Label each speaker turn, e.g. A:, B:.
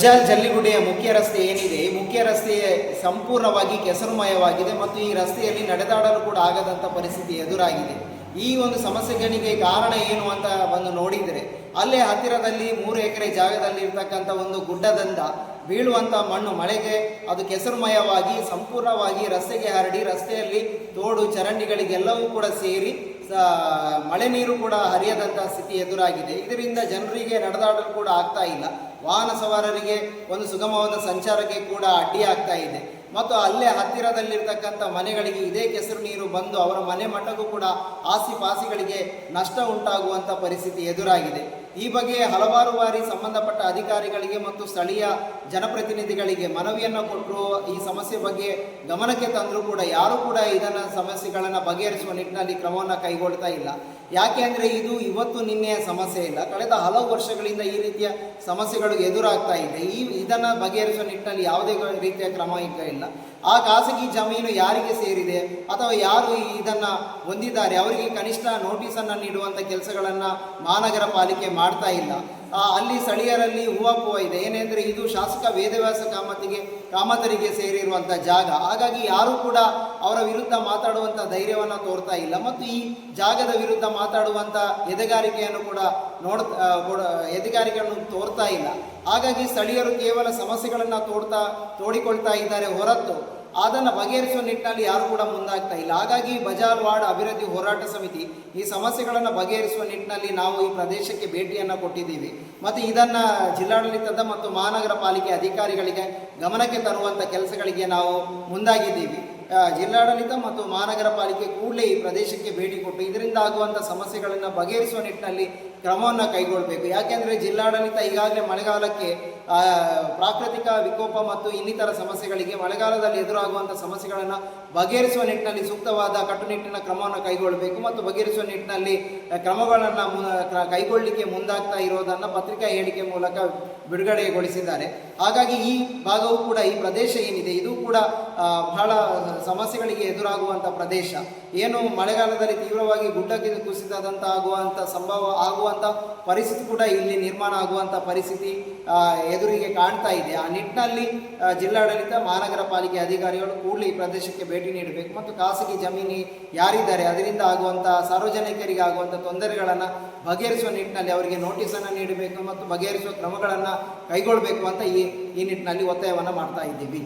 A: ಜಲ್ ಜಲ್ಲಿಗುಡ್ಡೆಯ ಮುಖ್ಯ ರಸ್ತೆ ಏನಿದೆ? ಈ ಮುಖ್ಯ ರಸ್ತೆ ಸಂಪೂರ್ಣವಾಗಿ ಕೆಸರುಮಯವಾಗಿದೆ ಮತ್ತು ಈ ರಸ್ತೆಯಲ್ಲಿ ನಡೆದಾಡಲು ಕೂಡ ಆಗದಂಥ ಪರಿಸ್ಥಿತಿ ಎದುರಾಗಿದೆ. ಈ ಒಂದು ಸಮಸ್ಯೆಗಳಿಗೆ ಕಾರಣ ಏನು ಅಂತ ಒಂದು ನೋಡಿದರೆ, ಅಲ್ಲೇ ಹತ್ತಿರದಲ್ಲಿ ಮೂರು ಎಕರೆ ಜಾಗದಲ್ಲಿ ಇರ್ತಕ್ಕಂಥ ಒಂದು ಗುಡ್ಡದಿಂದ ಬೀಳುವಂಥ ಮಣ್ಣು ಮಳೆಗೆ ಅದು ಕೆಸರುಮಯವಾಗಿ ಸಂಪೂರ್ಣವಾಗಿ ರಸ್ತೆಗೆ ಹರಡಿ ರಸ್ತೆಯಲ್ಲಿ ತೋಡು ಚರಂಡಿಗಳಿಗೆಲ್ಲವೂ ಕೂಡ ಸೇರಿ ಮಳೆ ನೀರು ಕೂಡ ಹರಿಯದಂಥ ಸ್ಥಿತಿ ಎದುರಾಗಿದೆ. ಇದರಿಂದ ಜನರಿಗೆ ನಡೆದಾಡಲು ಕೂಡ ಆಗ್ತಾ ಇಲ್ಲ. ವಾಹನ ಸವಾರರಿಗೆ ಒಂದು ಸುಗಮವಾದ ಸಂಚಾರಕ್ಕೆ ಕೂಡ ಅಡ್ಡಿ ಆಗ್ತಾ ಇದೆ. ಮತ್ತು ಅಲ್ಲೇ ಹತ್ತಿರದಲ್ಲಿರ್ತಕ್ಕಂಥ ಮನೆಗಳಿಗೆ ಇದೇ ಕೆಸರು ನೀರು ಬಂದು ಅವರ ಮನೆ ಮಟ್ಟಕ್ಕೂ ಕೂಡ ಆಸಿಪಾಸಿಗಳಿಗೆ ನಷ್ಟ ಉಂಟಾಗುವಂಥ ಪರಿಸ್ಥಿತಿ ಎದುರಾಗಿದೆ. ಈ ಬಗ್ಗೆ ಹಲವಾರು ಬಾರಿ ಸಂಬಂಧಪಟ್ಟ ಅಧಿಕಾರಿಗಳಿಗೆ ಮತ್ತು ಸ್ಥಳೀಯ ಜನಪ್ರತಿನಿಧಿಗಳಿಗೆ ಮನವಿಯನ್ನು ಕೊಟ್ಟರು ಈ ಸಮಸ್ಯೆ ಬಗ್ಗೆ ಗಮನಕ್ಕೆ ತಂದರೂ ಕೂಡ ಯಾರೂ ಕೂಡ ಇದನ್ನು ಸಮಸ್ಯೆಗಳನ್ನು ಬಗೆಹರಿಸುವ ನಿಟ್ಟಿನಲ್ಲಿ ಕ್ರಮವನ್ನು ಕೈಗೊಳ್ತಾ ಇಲ್ಲ. ಯಾಕೆ ಅಂದರೆ ಇದು ಇವತ್ತು ನಿನ್ನೆಯ ಸಮಸ್ಯೆ ಇಲ್ಲ. ಕಳೆದ ಹಲವು ವರ್ಷಗಳಿಂದ ಈ ರೀತಿಯ ಸಮಸ್ಯೆಗಳು ಎದುರಾಗ್ತಾ ಇದೆ. ಈ ಇದನ್ನು ಬಗೆಹರಿಸುವ ನಿಟ್ಟಿನಲ್ಲಿ ಯಾವುದೇ ರೀತಿಯ ಕ್ರಮ ಈಗ ಇಲ್ಲ. ಆ ಖಾಸಗಿ ಜಮೀನು ಯಾರಿಗೆ ಸೇರಿದೆ ಅಥವಾ ಯಾರು ಇದನ್ನು ಹೊಂದಿದ್ದಾರೆ? ಅವರಿಗೆ ಕನಿಷ್ಠ ನೋಟಿಸನ್ನು ನೀಡುವಂಥ ಕೆಲಸಗಳನ್ನು ಮಹಾನಗರ ಪಾಲಿಕೆ ಮಾಡ್ತಾ ಇಲ್ಲ. ಅಲ್ಲಿ ಸ್ಥಳೀಯರಲ್ಲಿ ಹೂವಾಪುವ ಇದೆ. ಏನೆಂದರೆ ಇದು ಶಾಸಕ ವೇದವ್ಯಾಸ ಕಾಮತಿಗೆ, ಕಾಮತರಿಗೆ ಸೇರಿರುವಂಥ ಜಾಗ. ಹಾಗಾಗಿ ಯಾರೂ ಕೂಡ ಅವರ ವಿರುದ್ಧ ಮಾತಾಡುವಂಥ ಧೈರ್ಯವನ್ನು ತೋರ್ತಾ ಇಲ್ಲ. ಮತ್ತು ಈ ಜಾಗದ ವಿರುದ್ಧ ಮಾತಾಡುವಂಥ ಎದೆಗಾರಿಕೆಯನ್ನು ಕೂಡ ನೋಡ್ ಎದೆಗಾರಿಕೆಯನ್ನು ತೋರ್ತಾ ಇಲ್ಲ. ಹಾಗಾಗಿ ಸ್ಥಳೀಯರು ಕೇವಲ ಸಮಸ್ಯೆಗಳನ್ನು ತೋಡ್ತಾ, ತೋಡಿಕೊಳ್ತಾ ಇದ್ದಾರೆ ಹೊರತು ಅದನ್ನು ಬಗೆಹರಿಸುವ ನಿಟ್ಟಿನಲ್ಲಿ ಯಾರು ಕೂಡ ಮುಂದಾಗ್ತಾ ಇಲ್ಲ. ಹಾಗಾಗಿ ಬಜಾರ್ ವಾರ್ಡ್ ಅಭಿವೃದ್ಧಿ ಹೋರಾಟ ಸಮಿತಿ ಈ ಸಮಸ್ಯೆಗಳನ್ನು ಬಗೆಹರಿಸುವ ನಿಟ್ಟಿನಲ್ಲಿ ನಾವು ಈ ಪ್ರದೇಶಕ್ಕೆ ಭೇಟಿಯನ್ನು ಕೊಟ್ಟಿದ್ದೀವಿ. ಮತ್ತು ಇದನ್ನು ಜಿಲ್ಲಾಡಳಿತದ ಮತ್ತು ಮಹಾನಗರ ಪಾಲಿಕೆ ಅಧಿಕಾರಿಗಳಿಗೆ ಗಮನಕ್ಕೆ ತರುವಂಥ ಕೆಲಸಗಳಿಗೆ ನಾವು ಮುಂದಾಗಿದ್ದೀವಿ. ಜಿಲ್ಲಾಡಳಿತ ಮತ್ತು ಮಹಾನಗರ ಪಾಲಿಕೆ ಕೂಡಲೇ ಈ ಪ್ರದೇಶಕ್ಕೆ ಭೇಟಿ ಕೊಟ್ಟು ಇದರಿಂದ ಆಗುವಂಥ ಸಮಸ್ಯೆಗಳನ್ನು ಬಗೆಹರಿಸುವ ನಿಟ್ಟಿನಲ್ಲಿ ಕ್ರಮವನ್ನು ಕೈಗೊಳ್ಳಬೇಕು ಯಾಕೆಂದರೆ ಜಿಲ್ಲಾಡಳಿತ ಈಗಾಗಲೇ ಮಳೆಗಾಲಕ್ಕೆ ಪ್ರಾಕೃತಿಕ ವಿಕೋಪ ಮತ್ತು ಇನ್ನಿತರ ಸಮಸ್ಯೆಗಳಿಗೆ ಮಳೆಗಾಲದಲ್ಲಿ ಎದುರಾಗುವಂಥ ಸಮಸ್ಯೆಗಳನ್ನು ಬಗೆಹರಿಸುವ ನಿಟ್ಟಿನಲ್ಲಿ ಸೂಕ್ತವಾದ ಕಟ್ಟುನಿಟ್ಟಿನ ಕ್ರಮವನ್ನು ಕೈಗೊಳ್ಳಬೇಕು ಮತ್ತು ಬಗೆಹರಿಸುವ ನಿಟ್ಟಿನಲ್ಲಿ ಕ್ರಮಗಳನ್ನು ಮು ಕೈಗೊಳ್ಳಲಿಕ್ಕೆ ಮುಂದಾಗ್ತಾ ಇರೋದನ್ನು ಪತ್ರಿಕಾ ಹೇಳಿಕೆ ಮೂಲಕ ಬಿಡುಗಡೆಗೊಳಿಸಿದ್ದಾರೆ. ಹಾಗಾಗಿ ಈ ಭಾಗವು ಕೂಡ ಈ ಪ್ರದೇಶ ಏನಿದೆ, ಇದು ಕೂಡ ಬಹಳ ಸಮಸ್ಯೆಗಳಿಗೆ ಎದುರಾಗುವಂಥ ಪ್ರದೇಶ. ಏನು ಮಳೆಗಾಲದಲ್ಲಿ ತೀವ್ರವಾಗಿ ಗುಡ್ಡಕ್ಕೆ ಕುಸಿತದಂತ ಆಗುವಂಥ ಸಂಭವ ಆಗುವಂಥ ಪರಿಸ್ಥಿತಿ ಕೂಡ ಇಲ್ಲಿ ನಿರ್ಮಾಣ ಆಗುವಂಥ ಪರಿಸ್ಥಿತಿ ಎದುರಿಗೆ ಕಾಣ್ತಾ ಇದೆ. ಆ ನಿಟ್ಟಿನಲ್ಲಿ ಜಿಲ್ಲಾಡಳಿತ, ಮಹಾನಗರ ಪಾಲಿಕೆ ಅಧಿಕಾರಿಗಳು ಕೂಡಲೇ ಈ ಪ್ರದೇಶಕ್ಕೆ ಭೇಟಿ ನೀಡಬೇಕು. ಮತ್ತು ಖಾಸಗಿ ಜಮೀನಿ ಯಾರಿದ್ದಾರೆ, ಅದರಿಂದ ಆಗುವಂಥ ಸಾರ್ವಜನಿಕರಿಗೆ ಆಗುವಂಥ ತೊಂದರೆಗಳನ್ನು ಬಗೆಹರಿಸುವ ನಿಟ್ಟಿನಲ್ಲಿ ಅವರಿಗೆ ನೋಟಿಸನ್ನು ನೀಡಬೇಕು ಮತ್ತು ಬಗೆಹರಿಸುವ ಕ್ರಮಗಳನ್ನು ಕೈಗೊಳ್ಳಬೇಕು ಅಂತ ಈ ಈ ನಿಟ್ಟಿನಲ್ಲಿ ಒತ್ತಾಯವನ್ನು ಮಾಡ್ತಾ ಇದ್ದೀವಿ.